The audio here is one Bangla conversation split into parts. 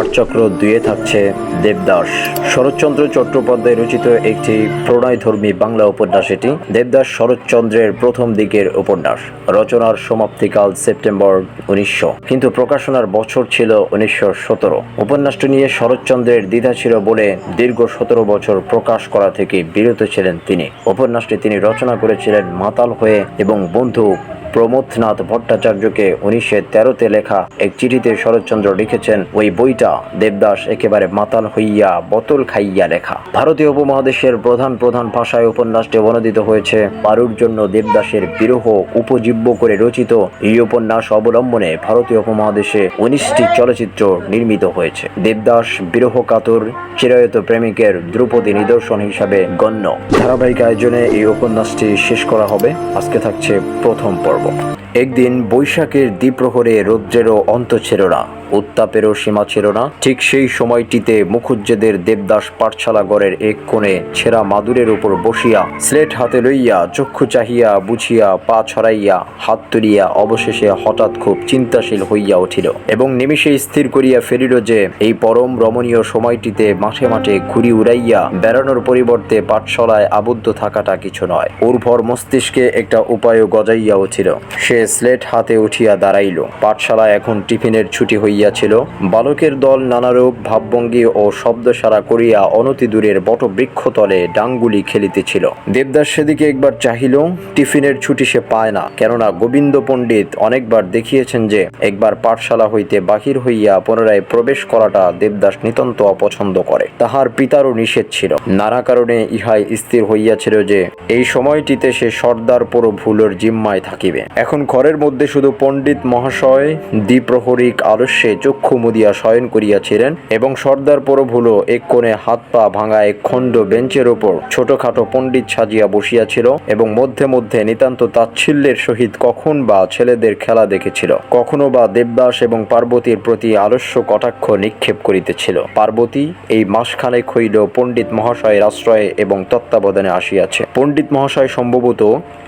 পাঠচক্র দুয়ে থাকছে দেবদাস। শরৎচন্দ্র চট্টোপাধ্যায় রচিত একটি প্রণয়ধর্মী বাংলা উপন্যাস এটি। দেবদাস শরৎচন্দ্রের প্রথম দিকের উপন্যাস। রচনার সমাপ্তিকাল সেপ্টেম্বর উনিশশো। কিন্তু প্রকাশনার বছর ছিল উনিশশো সতেরো। উপন্যাসটি নিয়ে শরৎচন্দ্রের দ্বিধা ছিল বলে দীর্ঘ সতেরো বছর প্রকাশ করা থেকে বিরত ছিলেন তিনি। উপন্যাসটি তিনি রচনা করেছিলেন মাতাল হয়ে এবং বন্ধু প্রমথনাথ ভট্টাচার্যকে উনিশশো তেরোতে লেখা এক চিঠিতে শরৎচন্দ্র লিখেছেন, ওই বইটা দেবদাস একেবারে মাতাল হইয়া বোতল খাইয়া লেখা। ভারতীয় উপমহাদেশের প্রধান প্রধান ভাষায় উপন্যাসটি অনুদিত হয়েছে। পারুর জন্য দেবদাসের বিরহ উপজীব্য করে রচিত এই উপন্যাস অবলম্বনে ভারতীয় উপমহাদেশে উনিশটি চলচ্চিত্র নির্মিত হয়েছে। দেবদাস বিরহ কাতর, চিরায়ত প্রেমিকের ধ্রুপদী নিদর্শন হিসাবে গণ্য। ধারাবাহিক আয়োজনে এই উপন্যাসটি শেষ করা হবে। আজকে থাকছে প্রথম পর্ব। করব একদিন বৈশাখের দ্বীপ্রহরে রৌদ্রেরও অন্ত ছিল না, উত্তাপেরও সীমা ছিল না। ঠিক সেই সময়টিতে মুখুজ্জেদের দেবদাস পাঠশালা গড়ের এক কোণে ছেঁড়া মাদুরের উপর বসিয়া স্লেট হাতে লইয়া চক্ষু চাহিয়া বুঝিয়া পা ছড়াইয়া হাত তুলিয়া অবশেষে হঠাৎ খুব চিন্তাশীল হইয়া উঠিল এবং নিমিষে স্থির করিয়া ফেলিল যে, এই পরম রমণীয় সময়টিতে মাঠে মাঠে ঘুরি উড়াইয়া বেড়ানোর পরিবর্তে পাঠশালায় আবদ্ধ থাকাটা কিছু নয়। উর্বর মস্তিষ্কে একটা উপায় গজাইয়া উঠিল। সে স্লেট হাতে উঠিয়া দাঁড়াইল। পাঠশালায় এখন টিফিনের ছুটি হইয়াছিল। বালকের দল নানারূপ ভাবভঙ্গি ও শব্দসারা করিয়া অনতি দূরের বটবৃক্ষতলে ডাঙ্গুলি খেলিতেছিল। দেবদাস সেদিকে একবার চাহিল, টিফিনের ছুটি সে পায় না। কেননা গোবিন্দ পণ্ডিত অনেকবার দেখিয়েছেন যে, একবার পাঠশালা হইতে বাহির হইয়া পুনরায় প্রবেশ করাটা দেবদাস নিতান্ত অপছন্দ করে। তাহার পিতারও নিষেধ ছিল। নানা কারণে ইহাই স্থির হইয়াছিল যে, এই সময়টিতে সে সর্দার পুরো ভুলোর জিম্মায় থাকিবে। এখন ঘরের মধ্যে শুধু পণ্ডিত মহাশয়, দ্বিপ্রহরিক আলস্যে চক্ষু মুদিয়া শয়ন করিয়াছিলেন এবং সর্দার প্রভুলো এক কোণে হাত পা ভাঙা এক খণ্ড বেঞ্চের ওপর ছোটখাটো পণ্ডিত সাজিয়া বসিয়াছিল এবং মধ্যে মধ্যে নিতান্ত তাচ্ছিল্যের সহিত কখন বা ছেলেদের খেলা দেখেছিল, কখনো বা দেবদাস এবং পার্বতীর প্রতি আলস্য কটাক্ষ নিক্ষেপ করিতেছিল। পার্বতী এই মাসখানেক হইল পণ্ডিত মহাশয়ের আশ্রয়ে এবং তত্ত্বাবধানে আসিয়াছে। পণ্ডিত মহাশয় সম্ভবত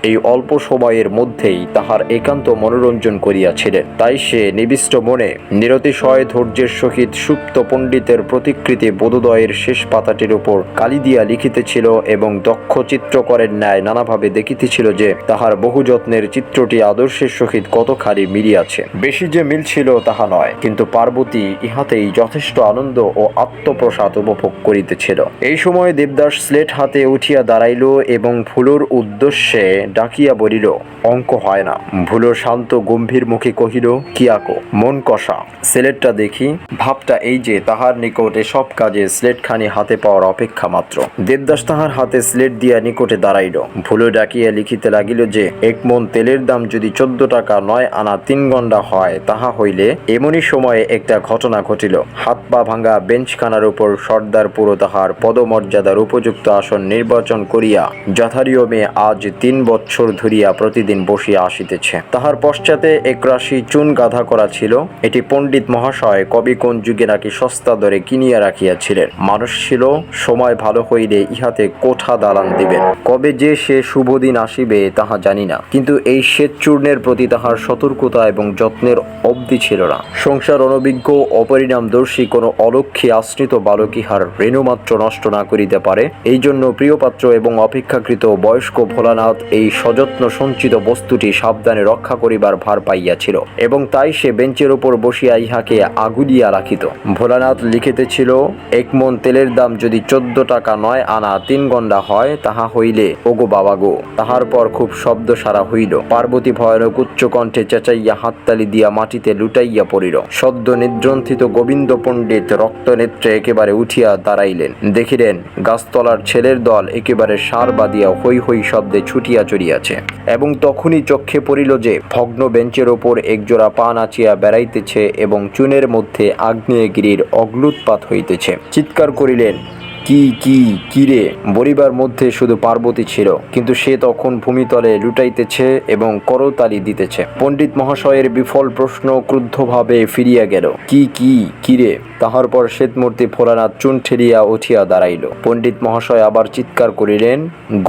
এই অল্প সময়ের মধ্যেই তাহার একান্ত মনোরঞ্জন করিয়াছিলেন তাই সে নিবিষ্ট মনে নিরতিশয় ধৈর্যের সহিত সুপ্ত পণ্ডিতের প্রতিকৃতি বোধোদয়ের শেষ পাতাটির উপর কালি দিয়া লিখিতেছিল এবং দক্ষ চিত্রকরের ন্যায় নানাভাবে দেখিতেছিল যে তাহার বহু যত্নের চিত্রটি আদর্শের সহিত কতখানি মিলিয়াছে। বেশি যে মিল ছিল তাহা নয়, কিন্তু পার্বতী ইহাতেই যথেষ্ট আনন্দ ও আত্মপ্রসাদ উপভোগ করিতেছিল। এই সময় দেবদাস স্লেট হাতে উঠিয়া দাঁড়াইল এবং ফুলুর উদ্দেশ্যে ডাকিয়া বলিল, অঙ্ক হয় না। ভুলো শান্ত গম্ভীর মুখে কহিল, কি আঁকো, মন কষা। স্লেটটা দেখি। ভাবটা এই যে, তাহার নিকটে সব কাজে স্লেটখানি হাতে পাওয়ার অপেক্ষা মাত্র। দেবদাস তাহার হাতে স্লেট দিয়া নিকটে দাঁড়াইল। ভুলো ডাকিয়া লিখিতে লাগিল যে, এক মন তেলের দাম যদি চোদ্দ টাকা নয় আনা তিন গন্ডা হয়, তাহা হইলে এমনই সময়ে একটা ঘটনা ঘটিল। হাত পা ভাঙ্গা বেঞ্চখানার উপর সর্দার পুরো তাহার পদমর্যাদার উপযুক্ত আসন নির্বাচন করিয়া যথানিয়মে আজ তিন বৎসর ধরিয়া প্রতিদিন বসিয়া আসিতেছে। তাহার পশ্চাতে এক রাশি চুন গাধা করা ছিল। এটি পণ্ডিত মহাশয় কবি কোন যুগে নাকি সস্তা দরে কিনিয়া রাখিয়াছিলেন। মানুষ ছিল, সময় ভালো হইলে ইহাতে কোঠা দালান দিবেন। কবে যে সে শুভ দিন আসিবে, তাহা জানি না। কিন্তু এই শ্বেত চূর্ণের প্রতি তাহার সতর্কতা এবং যত্নের অবধি ছিল না। সংসার অনভিজ্ঞ অপরিণামদর্শী কোনো অলক্ষী আশ্রিত বালক ইহার রেণুমাত্র নষ্ট না করিতে পারে। এই জন্য প্রিয়পাত্র এবং অপেক্ষাকৃত বয়স্ক ভোলানাথ এই সযত্ন সঞ্চিত বস্তুটি সাবধানে রক্ষা করিবার ভার পাইয়াছিল, এবং তাই সে বেঞ্চের উপর বসিয়া ইহাকে আগুলিয়া রাখিত। ভোলানাথ লিখিতেছিল, এক মন তেলের দাম যদি চোদ্দ টাকা নয় আনা তিন গন্ডা হয়, তাহা হইলে, ওগো বাবা গো, তাহার পর খুব শব্দ সারা হইল। পার্বতী ভয়ানক উচ্চ কণ্ঠে চেঁচাইয়া হাততালি দিয়া মাটিতে লুটাইয়া পড়িল। সদ্য নিদ্রন্থিত গোবিন্দ পণ্ডিত রক্ত নেত্রে একেবারে উঠিয়া দাঁড়াইলেন। দেখিলেন, গাছতলার ছেলের দল একেবারে সার বাদিয়া হৈ হৈ শব্দে ছুটিয়া চড়িয়াছে। এবং তখনই চক্ষে পড়িল যে ভগ্ন বেঞ্চের ওপর একজোড়া পা নাচিয়া বেড়াইতেছে এবং চুনের মধ্যে আগ্নেয়গিরির অগ্লুৎপাত হইতেছে। চিৎকার করিলেন কি কি কিরে বলিবার মধ্যে শুধু পার্বতী ছিল, কিন্তু সে তখন ভূমিতলে লুটাইতেছে এবং করতালি দিতেছে। পণ্ডিত মহাশয়ের বিফল প্রশ্ন ক্রুদ্ধভাবে ফিরিয়া গেল। কি কি কিরে তাহার পর শ্বেতমূর্তি ভোলানাথ চুন ঠেলিয়া উঠিয়া দাঁড়াইল। পণ্ডিত মহাশয় আবার চিৎকার করিলেন,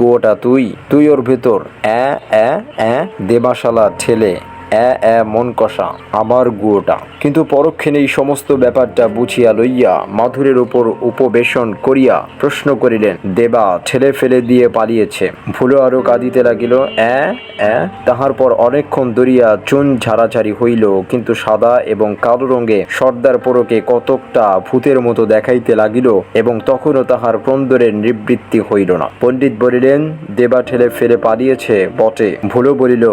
গোটা তুই তুই ওর ভেতর, অ্যা অ্যা অ্যা, দেবাশালা ঠেলে। এ এ, মন কষা, আমার গুয়োটা কিন্তু পরক্ষণে এই সমস্ত ব্যাপারটা বুঝিয়া লইয়া মাধুরের উপর উপবেশন করিয়া প্রশ্ন করিলেন, দেবা ছেলে ফেলে দিয়ে পালিয়েছে। ভুলো আরও কাঁদিতে লাগিল। এ এ, তাহার পর অনেকক্ষণ ধরিয়া চুন ঝাড়াঝাড়ি হইল, কিন্তু সাদা এবং কালো রঙে সর্দার পরকে কতকটা ভূতের মতো দেখাইতে লাগিল এবং তখনও তাহার ক্রন্দরের নিবৃত্তি হইল না। পণ্ডিত বলিলেন, দেবা ঠেলে ফেলে পালিয়েছে বটে। ভুলো বলিল,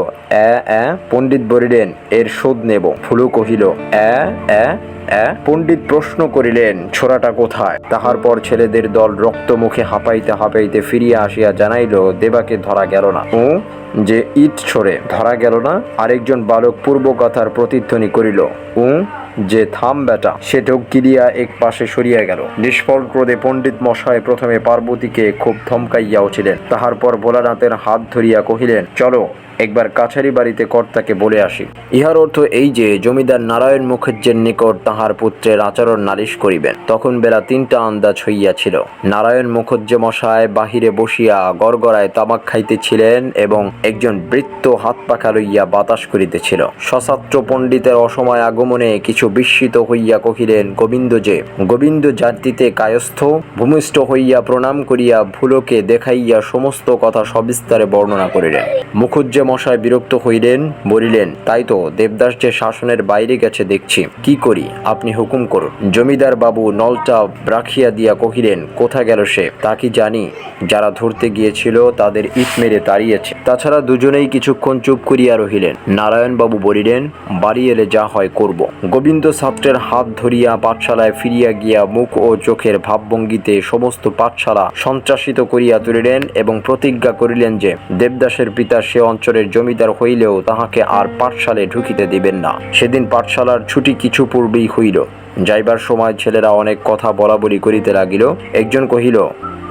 এ এ, পণ্ডিত বলিলেন, এর শোধ নেব। ভুলো কহিল এ এ এ? পণ্ডিত প্রশ্ন করিলেন ছোড়াটা কোথায়? তাহার পর ছেলেদের দল রক্ত মুখে হাঁপাইতে হাঁপাইতে ফিরিয়া আসিয়া জানাইল, দেবাকে ধরা গেল না। ও যে ইট ছড়ে, ধরা গেল না? আরেকজন বালক পূর্ব কথার প্রতিধ্বনি করিল, উ? যে থাম বেটা। সে ঢোক গিলিয়া এক পাশে সরিয়া গেল। নিষ্ফল ক্রোধে পণ্ডিত মশাই প্রথমে পার্বতীকে খুব ধমকাইয়া উঠিলেন। তাহার পর ভোলানাথের হাত ধরিয়া কহিলেন, চলো একবার কাছারি বাড়িতে কর্তাকে বলে আসি। ইহার অর্থ এই যে, জমিদার নারায়ণ মুখার্জের নিকট তাহার পুত্রের আচরণ নালিশ করিবেন। তখন বেলা তিনটা আন্দাজ হইয়াছিল। নারায়ণ মুখুজ্জে মশায় বাহিরে বসিয়া গড়গড়ায় তামাক খাইতেছিলেন এবং একজন বৃত্ত হাত পাখা লইয়া বাতাস করিতেছিল। সশাস্ত্র পণ্ডিতের অসময় আগমনে কিছু বিস্মিত হইয়া কহিলেন, গোবিন্দ যে, গোবিন্দ জাতিতে কায়স্থ, ভূমিষ্ঠ হইয়া প্রণাম করিয়া ভুলোকে দেখাইয়া সমস্ত কথা সবিস্তারে বর্ণনা করিলেন। মুখুজ্জে মশাই বিরক্ত হইলেন, বলিলেন, তাই তো, দেবদাস যে শাসনের বাইরে গেছে দেখছি। কি করি? আপনি হুকুম করুন। জমিদার বাবু নলটা রাখিয়া দিয়া কহিলেন কোথা গেল সে? তা কি জানি? যারা ধরতে গিয়েছিল, তাদের ইট মেরে তাড়িয়েছে। তাছাড়া দুজনেই কিছুক্ষণ চুপ করিয়া রহিলেন। নারায়ণবাবু বলিলেন, বাড়ি এলে যা হয় করব। গোবিন্দ ছাত্রের হাত ধরিয়া পাঠশালায় ফিরিয়া গিয়া মুখ ও চোখের ভাবভঙ্গিতে সমস্ত পাঠশালা সন্ত্রাসিত করিয়া তুলিলেন এবং প্রতিজ্ঞা করিলেন যে, দেবদাসের পিতা সে অঞ্চলের জমিদার হইলেও তাহাকে আর পাঠশালে ঢুকিতে দিবেন না। সেদিন পাঠশালার ছুটি কিছু পূর্বেই হইল। যাইবার সময় ছেলেরা অনেক কথা বলা বলি করিতে লাগিল। একজন কহিল,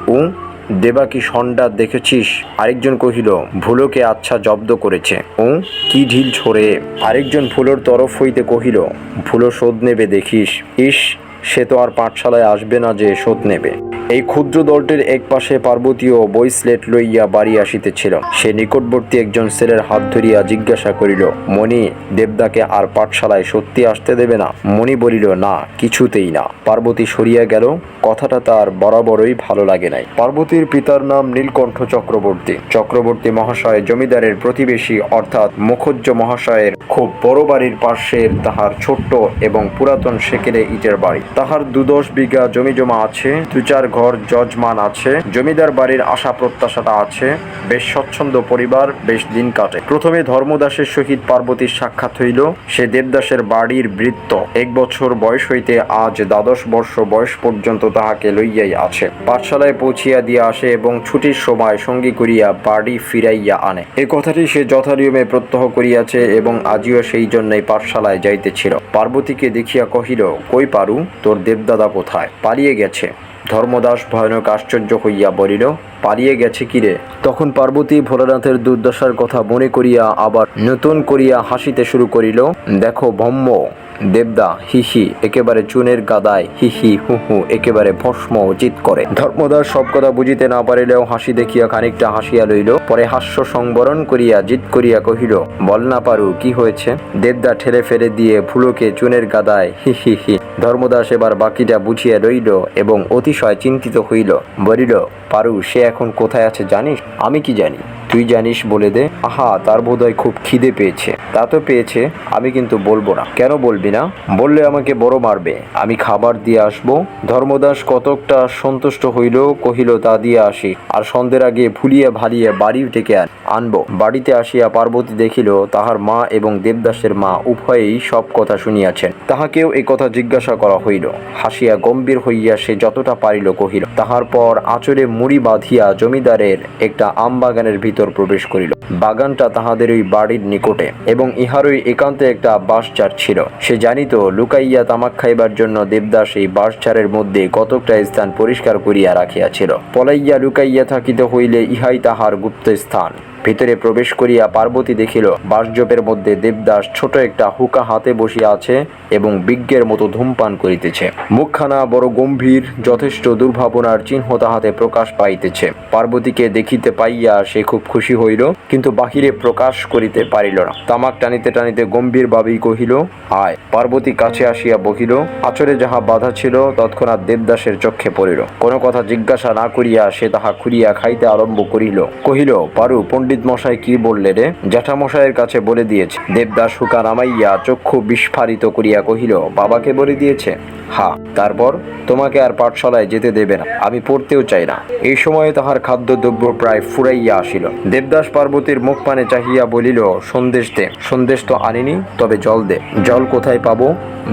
উ, দেবা কি সন্ডা দেখেছিস? আরেকজন কহিল, ভুলোকে আচ্ছা জব্দ করেছে। ও কি ঢিল ছড়ে? আরেকজন ফুলোর তরফ হইতে কহিল ভুলো শোধ নেবে দেখিস। ইস সে তো আর পাঠশালায় আসবে না যে শোধ নেবে। এই ক্ষুদ্র দলটির এক পাশে পার্বতীয় বই স্লেট লইয়া বাড়ি আসিতেছিল। সে নিকটবর্তী একজন ছেলের হাত ধরিয়া জিজ্ঞাসা করিল, মণি, দেবদাকে আর পাঠশালায় সত্যি আসতে দেবে না? মণি বলিল, না, কিছুতেই না। পার্বতী সরিয়া গেল। কথাটা তার বরাবরই ভালো লাগে নাই। পার্বতীর পিতার নাম নীলকণ্ঠ চক্রবর্তী। চক্রবর্তী মহাশয় জমিদারের প্রতিবেশী, অর্থাৎ মুখজ্জ মহাশয়ের খুব বড় বাড়ির পার্শ্বের তাহার ছোট্ট এবং পুরাতন সেকেলে ইটের বাড়ি। তাহার দুদশ বিঘা জমি জমা আছে, দু চার ঘর যজমান আছে, জমিদার বাড়ির আশা প্রত্যাশাটা আছে, বেশ স্বচ্ছন্দ পরিবার, বেশ দিন কাটে। প্রথমে ধর্মদাসের সহিত পার্বতীর সাক্ষাৎ হইল, সে দেবদাসের বাড়ির বৃত্ত। এক বছর বয়স হইতে আজ দ্বাদশ বর্ষ বয়স পর্যন্ত তাহাকে লইয়াই আছে। পাঠশালায় পৌঁছিয়া দিয়া আসে এবং ছুটির সময় সঙ্গী করিয়া বাড়ি ফিরাইয়া আনে। এই কথাটি সে যথানিয়মে প্রত্যহ করিয়াছে এবং আজিও সেই জন্যই পাঠশালায় যাইতেছিল। পার্বতীকে দেখিয়া কহিল, কই পারু? তোর দেবদাদা কোথায়? পালিয়ে গেছে। ধর্মদাস ভয়ানক আশ্চর্য হইয়া বলিল, পালিয়ে গেছে কিরে তখন পার্বতী ভোলানাথের দুর্দশার কথা মনে করিয়া আবার নতুন করিয়া হাসিতে শুরু করিল, দেখো ভম্ম দেবদা হিহি একেবারে চুনের গাদায় হিহি হু একেবারে ভস্ম চিত করে। ধর্মদাস সব কথা বুঝিতে না পারিলেও হাসি দেখিয়া খানিকটা হাসিয়া লইল, পরে হাস্য সংবরণ করিয়া জিত করিয়া কহিল, বল না পারু, কি হয়েছে? দেবদা ঠেলে ফেলে দিয়ে ফুলোকে চুনের গাদায়, হি হি হি, ধর্মদাস এবার বাকিটা বুঝিয়া রইল এবং অতিশয় চিন্তিত হইল, বলিল, পারু, সে এখন কোথায় আছে জানিস? আমি কি জানি? তুই জানিস বলে দে। আহা, তার বোধহয় খুব খিদে পেয়েছে। তা তো পেয়েছে, আমি কিন্তু বলব না। কেন বলবি না? বললে আমাকে বড় মারবে। আমি খাবার দিয়ে আসব। ধর্মদাস কতকটা সন্তুষ্ট হইল, কহিল, তা দিয়ে আসি। আর সন্ধ্যের আগে ভুলিয়া ভালিয়া বাড়ি ডেকে আন আনব। বাড়িতে আসিয়া পার্বতী দেখিল, তাহার মা এবং দেবদাসের মা উভয়েই সব কথা শুনিয়াছেন। তাহাকেও এই কথা জিজ্ঞাসা করা হইল। হাসিয়া গম্ভীর হইয়া সে যতটা পারিল কহিল, তাহার পর আঁচলে মুড়ি বাঁধিয়া জমিদারের একটা আম বাগানের ভিতর প্রবেশ করিল। বাগানটা তাহাদের ওই বাড়ির নিকটে, এবং ইহারই একান্তে একটা বাঁশঝাড় ছিল। সে জানিত, লুকাইয়া তামাক খাইবার জন্য দেবদাস এই বাঁশঝাড়ের মধ্যে কতকটা স্থান পরিষ্কার করিয়া রাখিয়াছিল। পলাইয়া লুকাইয়া থাকিতে হইলে ইহাই তাহার গুপ্ত স্থান ভিতরে প্রবেশ করিয়া পার্বতী দেখিল বাসজপের মধ্যে দেবদাস ছোট একটা হুকা হাতে বসিয়া আছে এবং বিজ্ঞের মতো ধূমপান করিতেছে। মুখখানা বড় গম্ভীর, যথেষ্ট দুর্ভাবনার চিহ্ন তাহাতে প্রকাশ পাইতেছে। পার্বতীকে দেখিতে পাইয়া সে খুব খুশি হইল, কিন্তু বাহিরে প্রকাশ করিতে পারিল না। তামাক টানিতে টানিতে গম্ভীর ভাবেই কহিল, আয়। পার্বতী কাছে আসিয়া বহিল আচরে যাহা বাধা ছিল, তৎক্ষণাৎ দেবদাসের চক্ষে পড়িল। কোনো কথা জিজ্ঞাসা না করিয়া সে তাহা খুলিয়া খাইতে আরম্ভ করিল। কহিল, পারু, পণ্ডিত মশাই কি বললে রে? জ্যাঠামশাইয়ের কাছে বলে দিয়েছে। দেবদাস হুকা নামাইয়া চক্ষু বিস্ফারিত করিয়া কহিল, বাবাকে বলে দিয়েছে? হা, তারপর? তোমাকে আর পাঠশালায় যেতে দেবে না, আমি পড়তেও চাই না। এই সময়ে তাহার খাদ্যদ্রব্য প্রায় ফুরাইয়া আসিল। দেবদাস পার্বতীর মুখ পানে চাহিয়া বলিল, সন্দেশ দে, সন্দেশ তো আনিনি, তবে জল দে। জল কোথায় পাবো?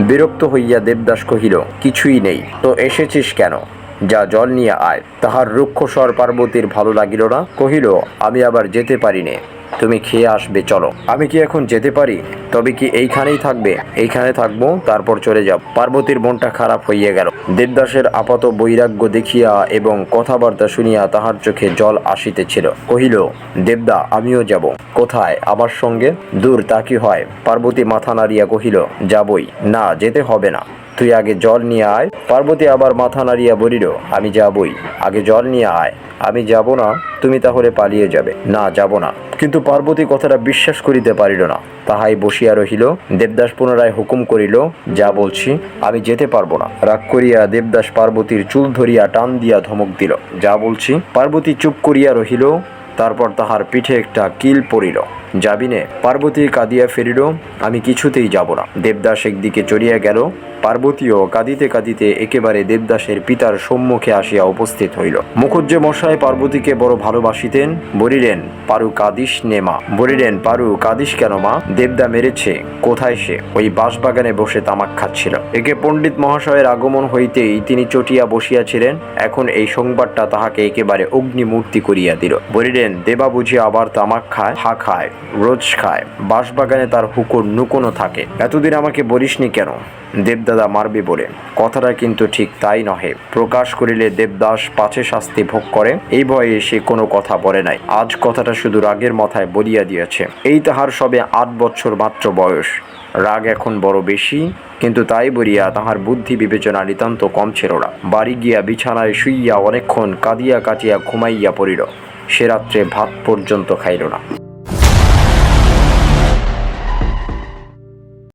বিরক্ত হইয়া দেবদাস কহিল, কিছুই নেই। তো এসেছিস কেন? যা জল নিয়ে আয়। তাহার রুক্ষ স্বর পার্বতীর ভালো লাগিল না। কহিল, আমি আবার যেতে পারি নে তুমি খেয়ে আসবে, চলো। আমি কি এখন যেতে পারি? তবে কি এইখানেই থাকবে? এইখানে থাকব, তারপর চলে যাব পার্বতীর মনটা খারাপ হইয়া গেল। দেবদাসের আপাত বৈরাগ্য দেখিয়া এবং কথাবার্তা শুনিয়া তাহার চোখে জল আসিতেছিল। কহিল, দেবদা, আমিও যাব। কোথায়? আমার সঙ্গে? দূর, তা কি হয়? পার্বতী মাথা নাড়িয়া কহিল, যাবই। না, যেতে হবে না। তুই আগে জল নিয়ে আয়। পার্বতী আবার মাথা নাড়িয়া বলিল, আমি যাবই। আগে জল নিয়ে আয়। আমি যাব না, তুমি তাহলে পালিয়ে যাবে। না, যাব না। কিন্তু পার্বতী কথাটা বিশ্বাস করিতে পারিল না। তাহাই বসিয়া রহিল, দেবদাস পুনরায় হুকুম করিল, যা বলছি, আমি যেতে পারব না। রাগ করিয়া দেবদাস পার্বতীর চুল ধরিয়া টান দিয়া ধমক দিল, যা বলছি। পার্বতী চুপ করিয়া রহিল, তারপর তাহার পিঠে একটা কিল পড়িল। যাবিনে? পার্বতী কাঁদিয়া ফেরিল আমি কিছুতেই যাব না। দেবদাস একদিকে চড়িয়া গেল পার্বতীও কাঁদিতে কাঁদিতে একেবারে দেবদাসের পিতার সম্মুখে আসিয়া উপস্থিত হইল। মুখুজ্জে মশাই পার্বতীকে বড় ভালোবাসিতেন, বলিলেন, পারু কাদিস নে মা। বলিলেন, পারু, কাদিস কেন মা? দেবদা মেরেছে, কোথায় সে? ওই বাঁশবাগানে বসে তামাক খাচ্ছিল। একে পণ্ডিত মহাশয়ের আগমন হইতেই তিনি চটিয়া বসিয়াছিলেন। এখন এই সংবাদটা তাহাকে একেবারে অগ্নিমূর্তি করিয়া দিল। বলিলেন দেবা বুঝি আবার তামাক খায়, হা খায়, রোজ খায়। বাঁশবাগানে তার হুকুর নুকোনো থাকে। এতদিন আমাকে বলিসনি কেন? দেবদাদা মারবে বলে। কথাটা কিন্তু ঠিক তাই নহে। প্রকাশ করিলে দেবদাস পাছে শাস্তি ভোগ করে। এই ভয়ে সে কোনো কথা বলে নাই। আজ কথাটা শুধু রাগের মাথায় বলিয়া দিয়েছে। এই তাহার সবে আট বছর মাত্র বয়স। রাগ এখন বড় বেশি, কিন্তু তাই বলিয়া তাহার বুদ্ধি বিবেচনা নিতান্ত কম ছিল না। বাড়ি গিয়া বিছানায় শুইয়া অনেকক্ষণ কাঁদিয়া কাটিয়া ঘুমাইয়া পড়িল। সে রাত্রে ভাত পর্যন্ত খাইল না।